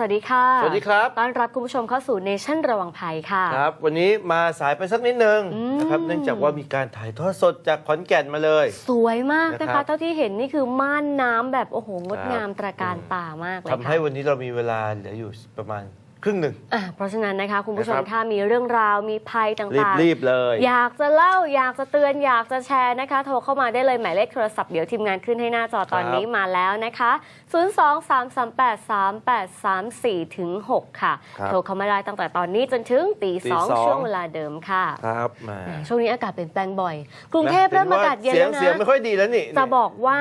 สวัสดีค่ะ สวัสดีครับต้อนรับคุณผู้ชมเข้าสู่เนชั่นระวังภัยค่ะ ครับ วันนี้มาสายไปสักนิดนึงอืมนะครับ เนื่องจากว่ามีการถ่ายทอดสดจากขอนแก่นมาเลย สวยมากนะนะครัคะบเท่าที่เห็นนี่คือม่านน้ำแบบ โอ้โห งดครับงามตระการอืมตามากเลยทำให้ค่ะวันนี้เรามีเวลาเหลืออยู่ประมาณ ครึ่งหนึ่ง อะเพราะฉะนั้นนะคะ คุณผู้ชมนะครับถ้ามีเรื่องราวมีภัยรีบต่างรีบเลยๆอยากจะเล่าอยากจะเตือนอยากจะแชร์นะคะ โทรเข้ามาได้เลยหมายเลขโทรศัพท์เดี๋ยวทีมงานขึ้นให้หน้าจอตอนนี้มาแล้วนะคะ 023383834ถึง6ค่ะ ครับโทรเข้ามาได้ตั้งแต่ตอนนี้จนถึงตีสองตีสอง ช่วงเวลาเดิมค่ะครับมาแหมช่วงนี้อากาศเปลี่ยนแปลงบ่อย กรุงเทพเริ่มนะอากาศเย็นเสียแล้งวเสียงไม่นะค่อยดีแล้วนี่ จะบอกว่า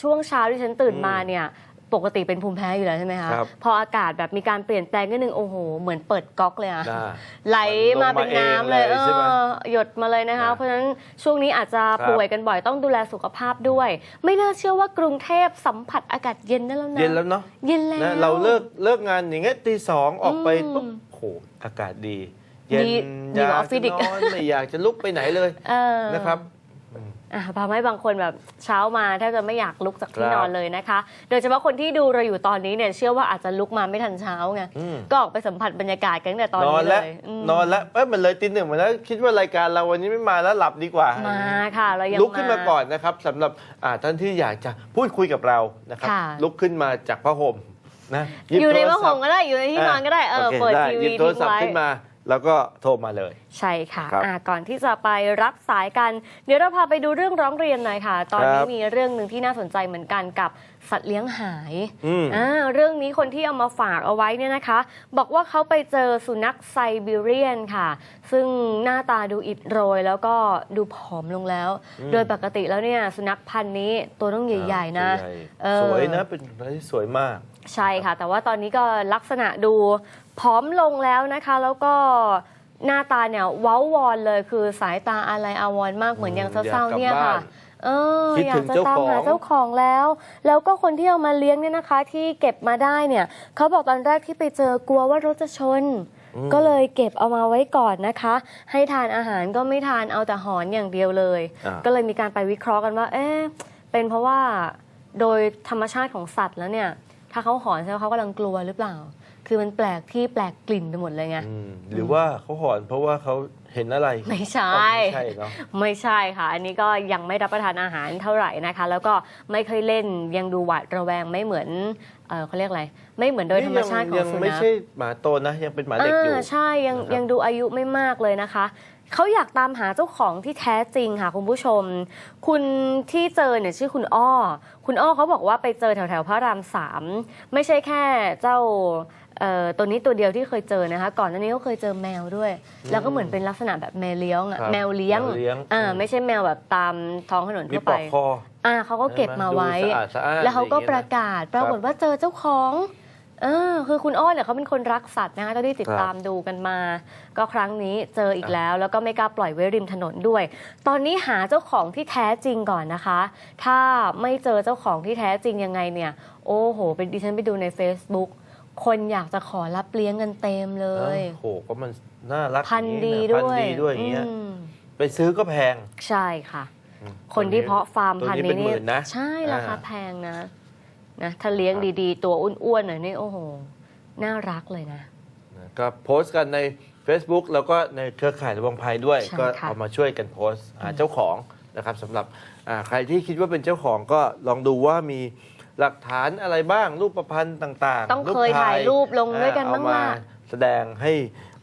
ช่วงเช้าที่ฉันตื่นอืมมาเนี่ย ปกติเป็นภูมิแพ้อยู่แล้วใช่ไหมคะครับพออากาศแบบมีการเปลี่ยนแปลงนิดนึงโอ้โห เหมือนเปิดก๊อกเลยอะน่าไหลมาเป็นน้ำเลยมันลงมาเองเลยใช่ไหมเออหยดมาเลยนะคะ นะเพราะฉะนั้นช่วงนี้อาจจะครับ ป่วยกันบ่อยต้องดูแลสุขภาพด้วย ไม่น่าเชื่อว่ากรุงเทพสัมผัสอากาศเย็นได้แล้วนะ เย็นแล้วเนาะเย็นแล้ว นะเราเลิกเลิกงานอย่างเงี้ยตีสองออกไปอืมปุ๊บโหอากาศดี เย็นดีดีกว่าออฟฟิศอีกยากจะนอนไม่อยากจะลุกไปไหนเลยเออ นะครับอะ ทำให้บางคนแบบเช้ามาแทบจะไม่อยากลุกจากที่ครับนอนเลยนะคะ โดยเฉพาะคนที่ดูเราอยู่ตอนนี้เนี่ยเชื่อว่าอาจจะลุกมาไม่ทันเช้าไงอืมก็ออกไปสัมผัสบรรยากาศกันตั้งแต่ตอนนอนนี้เลแล้วยมนอนแล้วเอ้ยมันเลยตีหนึ่งมาแล้วคิดว่ารายการเราวันนี้ไม่มาแล้วหลับดีกว่ามาค่ะเรายังลุกขึ้นมาก่อนนะครับสำหรับอ่าท่านที่อยากจะพูดคุยกับเรานะครับค่ะลุกขึ้นมาจากผ้าห่มนะหบอยู่ในโทรผ้าศัห่พมท์ก็ได้อยู่ในที่นอนก็ได้เออโคเปิดไทีหยิวีบโทรทิ้งศัพท์ไว้ขึ้นมา แล้วก็โทรมาเลย ใช่ค่ะครับอะก่อนที่จะไปรับสายกัน เดี๋ยวเราพาไปดูเรื่องร้องเรียนหน่อยค่ะ ตอนนี้ครับมีเรื่องหนึ่งที่น่าสนใจเหมือนกันกับสัตว์เลี้ยงหายอืม อ่าเรื่องนี้คนที่เอามาฝากเอาไว้เนี่ยนะคะ บอกว่าเขาไปเจอสุนัขไซบีเรียนค่ะ ซึ่งหน้าตาดูอิดโรย แล้วก็ดูผอมลงแล้วอืมโดยปกติแล้วเนี่ยสุนัขพันธุ์นี้ตัวต้องใหญ่ ๆ นะใหญ่เออ สวยนะเป็นอะไรที่สวยมาก ใช่ค่ะ แต่ว่าตอนนี้ก็ลักษณะดู ผอมลงแล้วนะคะ แล้วก็หน้าตาเนี่ยเว้าวอนเลยคือสายตาอะไรอาวรณ์มากเหมือนอืมอย่างอยากเศร้ากลับๆเนี่ยค่ะบ้านเออคิดอยาถึกงจะเจ้าตามของหาเจ้าของแล้ว แล้วก็คนที่เอามาเลี้ยงเนี่ยนะคะ ที่เก็บมาได้เนี่ยเขาบอกตอนแรกที่ไปเจอกลัวว่ารถจะชนอืมก็เลยเก็บเอามาไว้ก่อนนะคะ ให้ทานอาหารก็ไม่ทานเอาแต่หอนอย่างเดียวเลยอ่าก็เลยมีการไปวิเคราะห์กันว่า เอ๊ะเป็นเพราะว่าโดยธรรมชาติของสัตว์แล้วเนี่ย ถ้าเขาหอนแสดงว่าเขากำลังกลัวหรือเปล่า คือมันแปลกที่แปลกกลิ่นไปหมดเลยไงอืมหรือว่าเขาหอนเพราะว่าเขาเห็นอะไรไม่ใช่ อ๋อไม่ใช่เนาะ ไม่ใช่ค่ะ อันนี้ก็ยังไม่รับประทานอาหารเท่าไหร่นะคะ แล้วก็ไม่เคยเล่นยังดูหวาดระแวงไม่เหมือนเออเขาเรียกอะไร ไม่เหมือนโดยธรรมชาติของยังสุไม่นัขใช่หมาโตนะยังเป็นหมาเด็กอยู่อ่าใช่ยังนะครับ ยังดูอายุไม่มากเลยนะคะ เขาอยากตามหาเจ้าของที่แท้จริงค่ะคุณผู้ชม คุณที่เจอเนี่ยชื่อคุณอ้อ คุณอ้อเขาบอกว่าไปเจอแถวแถวๆพระรามสามไม่ใช่แค่เจ้า เอ่อตัวนี้ตัวเดียวที่เคยเจอนะคะ ก่อนหน้านี้ก็เคยเจอแมวด้วย แล้วก็เหมือนเป็นลักษณะแบบแมวเลี้ยงอะครับแมวเลี้ยงแมวเลี้ยง อ่าอืมไม่ใช่แมวแบบตามท้องถนนมีทั่วปไปลอกคออ่าเขาก็เก็บมาไว้ดูสะอาดสะอ้านแล้วเขาก็อย่งปงี้ยระนกาศปรากฏว่าเจอเจ้าของเออคือคุณอ้อเนี่ยเขาเป็นคนรักสัตว์นะคะเท่าที่ติดครับตามดูกันมา ก็ครั้งนี้เจออีกแล้ว แล้วก็ไม่กล้าปล่อยไว้ริมถนนด้วย ตอนนี้หาเจ้าของที่แท้จริงก่อนนะคะ ถ้าไม่เจอเจ้าของที่แท้จริงยังไงเนี่ย โอ้โห เป็นดิฉันไปดูใน Facebook คนอยากจะขอรับเลี้ยงกันเต็มเลเอ้ยยโหก็มันน่ารักพันธุ์ดีอย่างด้วยนี้นะพันธุ์ดีด้วยอย่างเงี้ยอืมไปซื้อก็แพง ใช่ค่ะอืมคนที่เพาะฟาร์มตัวพันธุ์นี้นี้เป็นหมื่นนะใช่ราคาอ่าแพงนะนะถ้าเลี้ยงดีๆ ตัวอ้วนๆหน่อยนี่โอ้โห น่ารักเลยนะก็โพสต์กันใน Facebook แล้วก็ในเครือข่ายระวังภัยด้วยใช่ก็ค่ะเอามาช่วยกันโพสต์หาเจ้าของนะครับสำหรับอ่าใครที่คิดว่าเป็นเจ้าของก็ลองดูว่ามี หลักฐานอะไรบ้างรูปประพันธ์ต่างๆ ต้องเคยถ่ายรูปลงด้วยกันอ่บ้างเอล่ะแสดงให้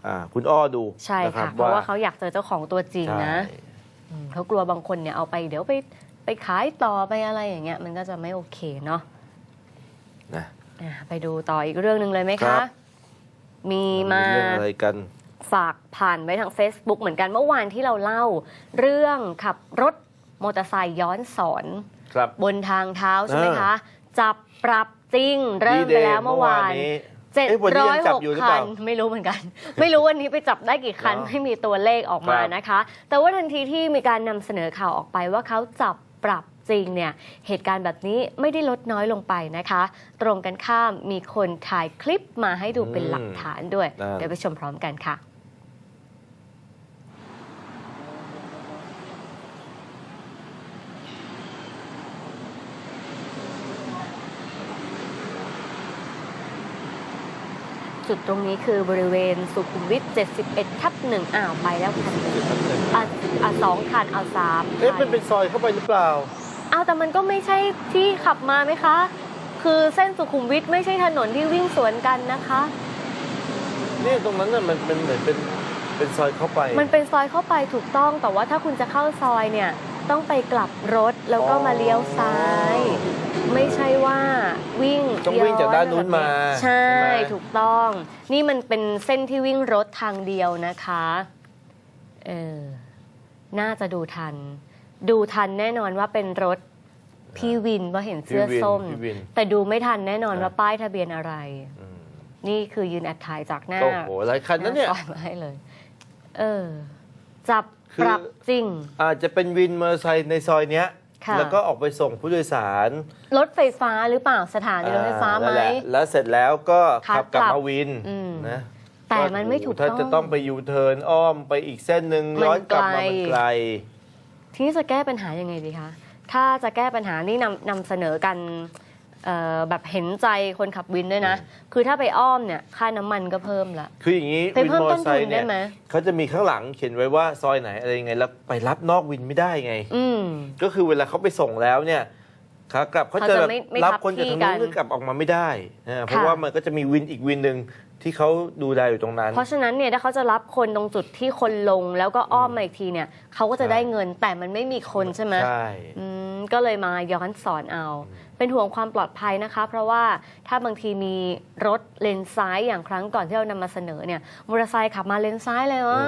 อ่าคุณอ้อดูใช่นรัค่ะบเพราะว่าเขาอยากเจอเจ้าของตัวจริงนะใช่อืมเขากลัวบางคนเนี่ยเอาไปเดี๋ยวไปไปขายต่อไปอะไรอย่างเงี้ยมันก็จะไม่โอเคเนาะนะอะไปดูต่ออีกเรื่องหนึ่งเลยไหมครัคะบมีมาเรื่องอะไรกันฝากผ่านไว้ทาง Facebook เหมือนกันเมื่อวานที่เราเล่า เรื่องขับรถมอเตอร์ไซค์ย้อนสอนครับบนทางเท้าใช่ไหมเออคะ จับปรับจริง เริ่มไปแล้วเมื่อวานเจ็ดเอ๊ะวันนี้ร้อยัยงจัหบกอยู่หรือคัเปล่านไม่รู้เหมือนกัน ไม่รู้วันนี้ไปจับได้กี่คันเหรอไม่มีตัวเลขออกมาครับนะคะ แต่ว่าทันทีที่มีการนำเสนอข่าวออกไปว่าเขาจับปรับจริงเนี่ยเหตุการณ์แบบนี้ไม่ได้ลดน้อยลงไปนะคะ ตรงกันข้ามมีคนถ่ายคลิปมาให้ดูเป็นหลักฐานด้วยนั่นเดี๋ยวไปชมพร้อมกันค่ะ จุดตรงนี้คือบริเวณสุขุมวิท 71 ทับหนึ่งอ้าวไปแล้วคันหนึ่งอะอะสองคันเอาสามเอ๊ะคัมันเป็นซอยเข้าไปหรือเปล่าเอาแต่มันก็ไม่ใช่ที่ขับมาไหมคะ คือเส้นสุขุมวิทไม่ใช่ถนนที่วิ่งสวนกันนะคะนี่ตรงนั้นน่ะมันเป็นเหมือนเป็นเป็นซอยเข้าไป มันเป็นซอยเข้าไปถูกต้องแต่ว่าถ้าคุณจะเข้าซอยเนี่ยต้องไปกลับรถแล้วก็มาเลี้ยวซ้ายไม่ใช่ว่า วิ่งต้องวิ่งจากด้านนู้นมา ใช่ใช่ไหมถูกต้อง นี่มันเป็นเส้นที่วิ่งรถทางเดียวนะคะ เออ น่าจะดูทัน ดูทันแน่นอนว่าเป็นรถพี่วินเพราะเห็นเสื้อพี่วินส้มพี่วินแต่ดูไม่ทันแน่นอนครับว่าป้ายทะเบียนอะไรอืมนี่คือยืนแอบถ่ายจากหน้า โอ้โหหลายคันนะเนี่ยหาซอมาให้เลย เออ จับคือปรับจริง อาจจะเป็นวินมอเตอร์ไซค์ในซอยเนี้ยค่ะ แล้วก็ออกไปส่งผู้โดยสาร รถไฟฟ้าหรือเปล่าสถานีรถไฟฟ้าไหมนั่นแหละแล้วเสร็จแล้วก็ขาขับกลับกลับมาวินอืมนะแต่มันไม่ถูกถ้าต้องจะต้องไปยูเทิร์นอ้อมไปอีกเส้นหนึ่งมันย้อนกลับมาไกลมันไกล ทีนี้จะแก้ปัญหายังไงดีคะถ้าจะแก้ปัญหานี่นำนำเสนอกันเอ่อ แบบเห็นใจคนขับวินด้วยนะ คือถ้าไปอ้อมเนี่ยค่าน้ำมันก็เพิ่มละ คืออย่างนี้ไปวินเพิ่มมอเตต้อนร์ไซทุนค์ได้เนี่ยไหมเขาจะมีข้างหลังเขียนไว้ว่าซอยไหนอะไรยังไงแล้วไปรับนอกวินไม่ได้ไงอืมก็คือเวลาเขาไปส่งแล้วเนี่ยขากลับเขาเขาจะจะแบบไม่ไม่รับทับคนจากที่ทางกันู้นนกลับออกมาไม่ได้นะเพราะค่ะว่ามันก็จะมีวินอีกวินหนึ่งที่เขาดูแลอยู่ตรงนั้น เพราะฉะนั้นเนี่ยถ้าเขาจะรับคนตรงจุดที่คนลงแล้วก็อ้อมมาอีกทีเนี่ยเขาก็จะได้เงินแต่มันไม่มีคนใช่ไหมใช่อืม ก็เลยมาย้อนสอนเอา เป็นห่วงความปลอดภัยนะคะ เพราะว่าถ้าบางทีมีรถเลนซ้ายอย่างครั้งก่อนที่เรานำมาเสนอเนี่ยมอเตอร์ไซค์ขับมาเลนซ้ายเลยอะ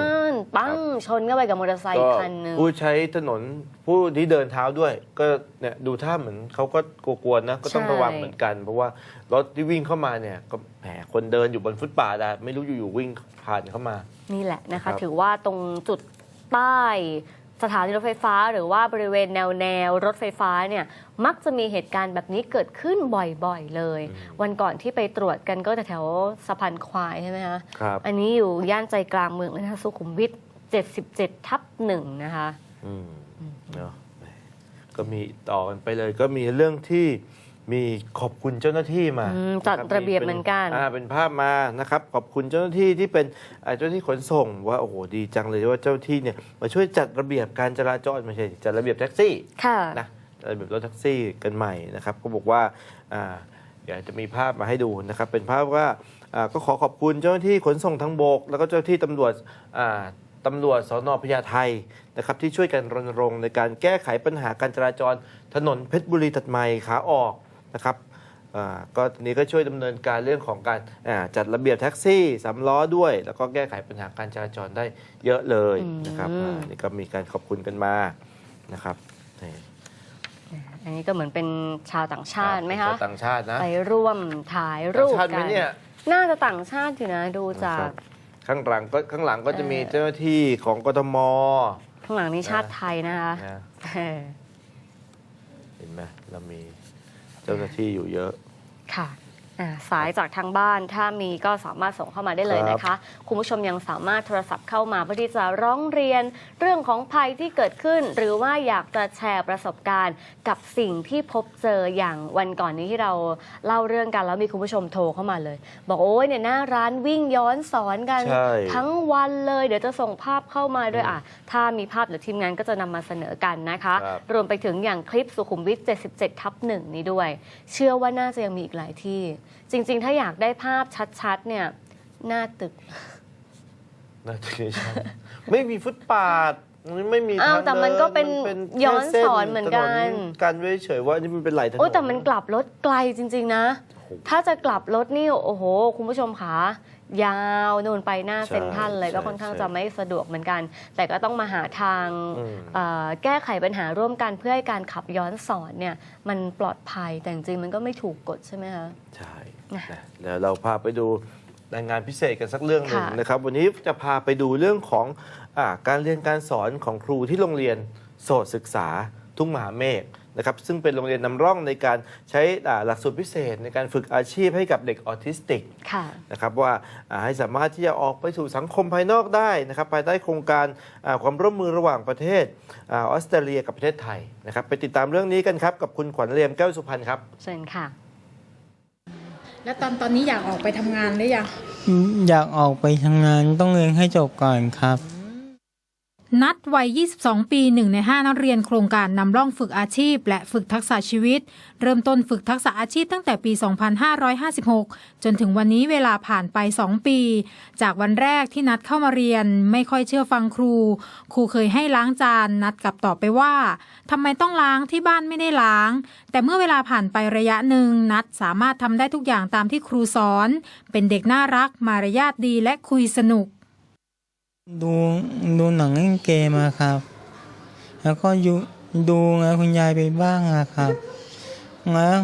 ปั้งชนเข้าไปกับมอเตอร์ไซค์ก็อีกคันหนึ่งผู้ใช้ถนนผู้ที่เดินเท้าด้วย ก็เนี่ยดูท่าเหมือนเขาก็กลัวๆนะก็ต้องใช่ ระวังเหมือนกัน เพราะว่ารถที่วิ่งเข้ามาเนี่ยก็แหมคนเดินอยู่บนฟุตบาทอะไม่รู้อยู่ๆวิ่งผ่านเข้ามา นี่แหละนะครัคะ บถือว่าตรงจุดใต้ สถานีรถไฟฟ้าหรือว่าบริเวณแนวแนวรถไฟฟ้าเนี่ยมักจะมีเหตุการณ์แบบนี้เกิดขึ้นบ่อยๆเลย วันก่อนที่ไปตรวจกันก็แถวๆสะพานควายใช่ไหมคะครับอันนี้อยู่ย่านใจกลางเมืองเลยนะคะสุขุมวิท77ทับหนึ่งนะคะอืมเนาะแหมก็มีต่อกันไปเลยก็มีเรื่องที่ มีขอบคุณเจ้าหน้าที่มาอืมจัดนคระเบียบเหมือนกัน อ่าเป็นภาพมานะครับขอบคุณเจ้าหน้าที่ที่เป็นอ่าเจ้าหน้าที่ขนส่ง ว่าโอ้โหดีจังเลยว่าเจ้าหน้าที่เนี่ยมาช่วยจัดระเบียบการจราจรไม่ใช่จัดระเบียบแท็กซี่ ค่ะ นะระเบียบรถแท็กซี่กันใหม่นะครับ ก็บอกว่าอ่าอยากจะมีภาพมาให้ดูนะครับ เป็นภาพว่าอ่าก็ขอขอบคุณเจ้าหน้าที่ขนส่งทางบก แล้วก็เจ้าหน้าที่ตำรวจอ่าตำรวจสนพญาไทนะครับ ที่ช่วยกันรณรงค์ในการแก้ไขปัญหาการจราจรถนนเพชรบุรีตัดใหม่ขาออก นะครับอ่าก็ทีนี้ก็ช่วยดำเนินการเรื่องของการอ่าจัดระเบียบแท็กซี่สามล้อด้วย แล้วก็แก้ไขปัญหาการจราจรได้เยอะเลยนะครับอืมอ่านี่ก็มีการขอบคุณกันมานะครับนี่อันนี้ก็เหมือนเป็นชาวต่างชาติไหมคะชาวต่างชาตินะไปร่วมถ่ายรูปต่างชาติไหมกันเนี่ยน่าจะต่างชาติอยู่นะดูจาครักบข้างหลังก็ข้างหลังก็จะมีเอ่อเจ้าหน้าที่ของกทมข้างหลังนี้ชาติไทยนะคะนะเออเห็นไหมเรามีเจ้าหน้าที่อยู่เยอะ ค่ะอ่าสายจากทางบ้านถ้ามีก็สามารถส่งเข้ามาได้เลยครับนะคะ คุณผู้ชมยังสามารถโทรศัพท์เข้ามาเพื่อที่จะร้องเรียนเรื่องของภัยที่เกิดขึ้น หรือว่าอยากจะแชร์ประสบการณ์ กับสิ่งที่พบเจออย่างวันก่อนนี้ที่เราเล่าเรื่องกันแล้วมีคุณผู้ชมโทรเข้ามาเลย บอกโอ้ยเนี่ยหน้าร้านวิ่งย้อนสอนกันใช่ทั้งวันเลย เดี๋ยวจะส่งภาพเข้ามาด้วยอะ ถ้ามีภาพเดี๋ยวทีมงานก็จะนำมาเสนอกันนะคะครับรวมไปถึงอย่างคลิปสุขุมวิท 77 ทับหนึ่งนี้ด้วย เชื่อว่าน่าจะยังมีอีกหลายที่ จริง ๆ ถ้าอยากได้ภาพชัดๆ เนี่ย หน้าตึกน่าจะใช่ไม่มีฟุตปาดไม่มีอ้าวทงแต่มันก็เป็นดิแค่ย้อนส้สอนเหมือนกันถกันไว้เฉยว่านี่มันเป็นไหลถนนโอ้ยแต่มันกลับรถไกลจริง ๆ นะ ถ้าจะกลับรถนี่โอ้โห คุณผู้ชมคะยาวนู่นไปหน้าใช่เซ็นทรัลเลยใช่ก็ค่อนข้างใช่จะไม่สะดวกเหมือนกัน แต่ก็ต้องมาหาทางอืมเอ่อแก้ไขปัญหาร่วมกันเพื่อให้การขับย้อนสอนเนี่ยมันปลอดภัยแต่จริงๆมันก็ไม่ถูกกฎใช่ไหมคะ ใช่นะนะเดี๋ยวเราพาไปดูรายงานพิเศษกันสักเรื่องหนึ่งค่ะนะครับ วันนี้จะพาไปดูเรื่องของอาการเรียนการสอนของครูที่โรงเรียนโสตศึกษาทุ่งมหาเมฆ นะครับซึ่งเป็นโรงเรียนนำร่องในการใช้อ่าหลักสูตรพิเศษ ในการฝึกอาชีพให้กับเด็กออทิสติกค่ะนะครับว่าอ่าให้สามารถที่จะออกไปสู่สังคมภายนอกได้นะครับภายใต้โครงการอ่าความร่วมมือระหว่างประเทศอาออสเตรเลียกับประเทศไทยนะครับไปติดตามเรื่องนี้กันครับกับคุณขวัญเรียมแก้วสุพรรณครับเชิญค่ะ แล้วตอนตอนนี้อยากออกไปทำงานหรือยังอยากออกไปทำงานต้องเรียนให้จบก่อนครับ นัดวัย 22 ปีหนึ่งใน 5 นักเรียนโครงการนำร่องฝึกอาชีพ และฝึกทักษะชีวิต เริ่มต้นฝึกทักษะอาชีพตั้งแต่ปี 2556 จนถึงวันนี้เวลาผ่านไป 2 ปี จากวันแรกที่นัดเข้ามาเรียน ไม่ค่อยเชื่อฟังครู ครูเคยให้ล้างจานนัดกลับตอบไปว่าทำไมต้องล้างที่บ้านไม่ได้ล้าง แต่เมื่อเวลาผ่านไประยะหนึ่งนัดสามารถทำได้ทุกอย่างตามที่ครูสอน เป็นเด็กน่ารักมารยาทดีและคุยสนุก ดูดูหนังเล่นเกมอะครับ แล้วก็ยูดูงานคุณยายไปบ้างอะครับ แล้ว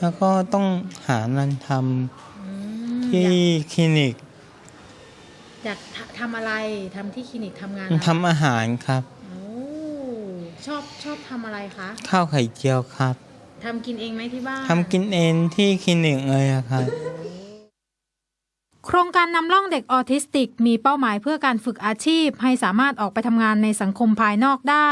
แล้วก็ต้องหางานทำที่คลินิก อยากทำอะไรทำที่คลินิกทำงานทำอาหารครับโอ้ชอบชอบทำอะไรคะ ข้าวไข่เจียวครับทำกินเองไหมที่บ้านทำกินเองที่คลินิกเลยอะครับ โครงการนำร่องเด็กออทิสติก มีเป้าหมายเพื่อการฝึกอาชีพ ให้สามารถออกไปทำงานในสังคมภายนอกได้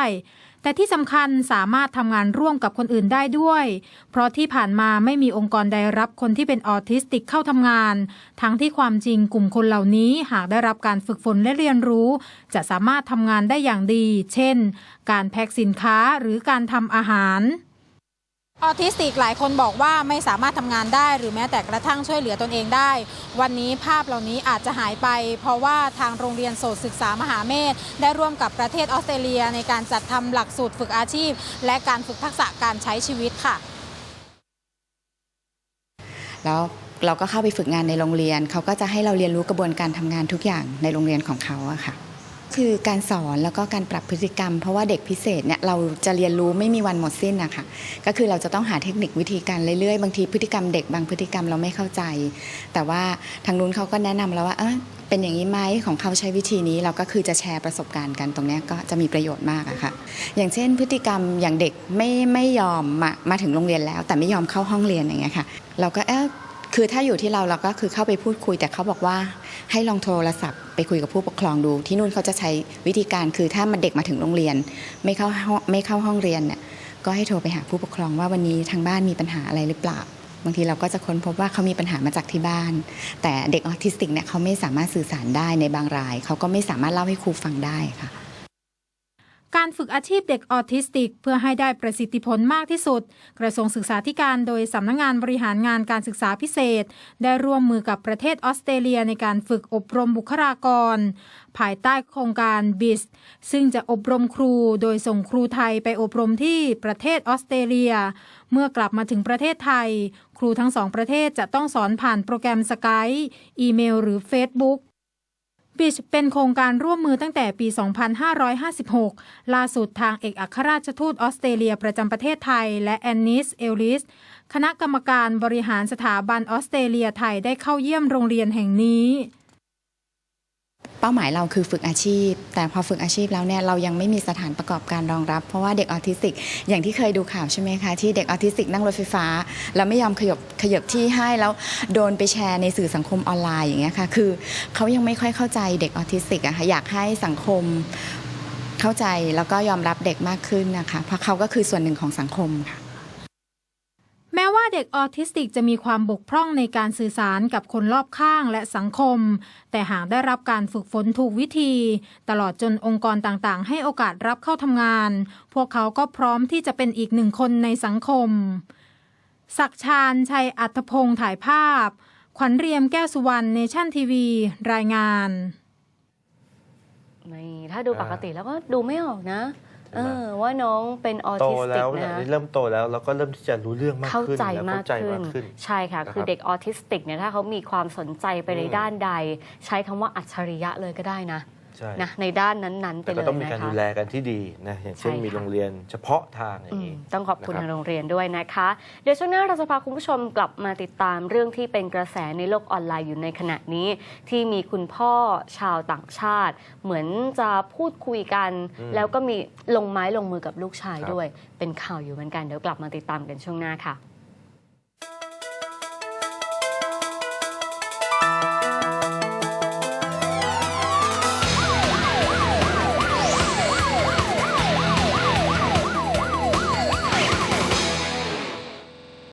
แต่ที่สำคัญสามารถทำงานร่วมกับคนอื่นได้ด้วย เพราะที่ผ่านมาไม่มีองค์กรใดรับคนที่เป็นออทิสติกเข้าทำงาน ทั้งที่ความจริงกลุ่มคนเหล่านี้หากได้รับการฝึกฝนและเรียนรู้ จะสามารถทำงานได้อย่างดี เช่น การแพ็คสินค้าหรือการทำอาหาร ออทิสติกหลายคนบอกว่าไม่สามารถทำงานได้ หรือแม้แต่กระทั่งช่วยเหลือตนเองได้ วันนี้ภาพเหล่านี้อาจจะหายไป เพราะว่าทางโรงเรียนโสตศึกษามหาเมธได้ร่วมกับประเทศออสเตรเลียในการจัดทำหลักสูตรฝึกอาชีพ และการฝึกทักษะการใช้ชีวิตค่ะ แล้วเราก็เข้าไปฝึกงานในโรงเรียน เขาก็จะให้เราเรียนรู้กระบวนการทำงานทุกอย่างในโรงเรียนของเขาอะค่ะ คือการสอนแล้วก็การปรับพฤติกรรม เพราะว่าเด็กพิเศษเนี่ยเราจะเรียนรู้ไม่มีวันหมดสิ้นนะคะก็คือเราจะต้องหาเทคนิควิธีการเรื่อยๆ บางทีพฤติกรรมเด็กบางพฤติกรรมเราไม่เข้าใจ แต่ว่าทางนู้นเขาก็แนะนำเราว่าเออเป็นอย่างนี้ไหมของเขาใช้วิธีนี้เราก็คือจะแชร์ประสบการณ์กันตรงนี้ก็จะมีประโยชน์มากอะค่ะอย่างเช่น พฤติกรรมอย่างเด็กไม่ไม่ยอมมามาถึงโรงเรียนแล้ว แต่ไม่ยอมเข้าห้องเรียนอย่างเงี้ยค่ะ เราก็เออคือถ้าอยู่ที่เราเราก็คือเข้าไปพูดคุยแต่เขาบอกว่า ให้ลองโทรศัพท์ไปคุยกับผู้ปกครองดู ที่นู่นเขาจะใช้วิธีการคือถ้ามันเด็กมาถึงโรงเรียน ไม่เข้าไม่เข้าห้องเรียนเนี่ยก็ให้โทรไปหาผู้ปกครองว่าวันนี้ทางบ้านมีปัญหาอะไรหรือเปล่าบางทีเราก็จะค้นพบว่าเขามีปัญหามาจากที่บ้าน แต่เด็กออทิสติกเนี่ยเขาไม่สามารถสื่อสารได้ในบางราย เขาก็ไม่สามารถเล่าให้ครูฟังได้ค่ะ การฝึกอาชีพเด็กออทิสติก เพื่อให้ได้ประสิทธิผลมากที่สุด กระทรวงศึกษาธิการโดยสำนักงงานบริหารงานการศึกษาพิเศษ ได้ร่วมมือกับประเทศออสเตรเลียในการฝึกอบรมบุคลากร ภายใต้โครงการ BIS ซึ่งจะอบรมครูโดยส่งครูไทยไปอบรมที่ประเทศออสเตรเลีย เมื่อกลับมาถึงประเทศไทย ครูทั้งสองประเทศจะต้องสอนผ่านโปรแกรมสกายอีเมล หรือ Facebook บิชเป็นโครงการร่วมมือตั้งแต่ปี 2556 ล่าสุดทางเอกอัครราชทูตออสเตรเลียประจำประเทศไทย และแอนนิส เอลลิส คณะกรรมการบริหารสถาบันออสเตรเลียไทยได้เข้าเยี่ยมโรงเรียนแห่งนี้ เป้าหมายเราคือฝึกอาชีพ แต่พอฝึกอาชีพแล้วเนี่ยเรายังไม่มีสถานประกอบการรองรับ เพราะว่าเด็กออทิสติก อย่างที่เคยดูข่าวใช่ไหมคะที่เด็กออทิสติกนั่งรถไฟฟ้า แล้วไม่ยอมขยบขยบที่ให้แล้วโดนไปแชร์ในสื่อสังคมออนไลน์อย่างเงี้ยค่ะคือเขายังไม่ค่อยเข้าใจเด็กออทิสติกอะค่ะอยากให้สังคมเข้าใจแล้วก็ยอมรับเด็กมากขึ้นนะคะเพราะเขาก็คือส่วนหนึ่งของสังคมค่ะ แม้ว่าเด็กออทิสติกจะมีความบกพร่องในการสื่อสารกับคนรอบข้างและสังคม แต่หากได้รับการฝึกฝนถูกวิธี ตลอดจนองค์กรต่างๆ ให้โอกาสรับเข้าทำงาน พวกเขาก็พร้อมที่จะเป็นอีกหนึ่งคนในสังคม ศักชาญชัยอัธพงศ์ถ่ายภาพ ขวัญเรียมแก้วสุวรรณเนชั่นทีวี รายงานไม่ถ้าดูปกติแล้วก็ดูไม่ออกนะ เออว่าน้องเป็นออโตทิสติแล้กวเนี่ยนะเริ่มโตแล้วแล้วก็เริ่มที่จะรู้เรื่องมากเข้าขึ้นใจแล้วมากเข้าใจขึ้นมากขึ้น ใช่ค่ะนะครับคือเด็กออทิสติกเนี่ยถ้าเขามีความสนใจไปในอืมด้านใด ใช้คำว่าอัจฉริยะเลยก็ได้นะ ใช่นะในด้านนั้นๆไปแต่เลก็ยต้องมีนะการคะ ดูแลกันที่ดีนะอย่างเช่นใช่ค่ะมีโรงเรียนเฉพาะทางอย่าอืงมนี้ต้องขอบคุณนะครับ ทางโรงเรียนด้วยนะคะ เดี๋ยวช่วงหน้าเราจะพาคุณผู้ชมกลับมาติดตามเรื่องที่เป็นกระแสในโลกออนไลน์อยู่ในขณะนี้ ที่มีคุณพ่อชาวต่างชาติ เหมือนจะพูดคุยกัน อืมแล้วก็มีลงไม้ลงมือกับลูกชายครับ ด้วย เป็นข่าวอยู่เหมือนกันเดี๋ยวกลับมาติดตามกันช่วงหน้าค่ะ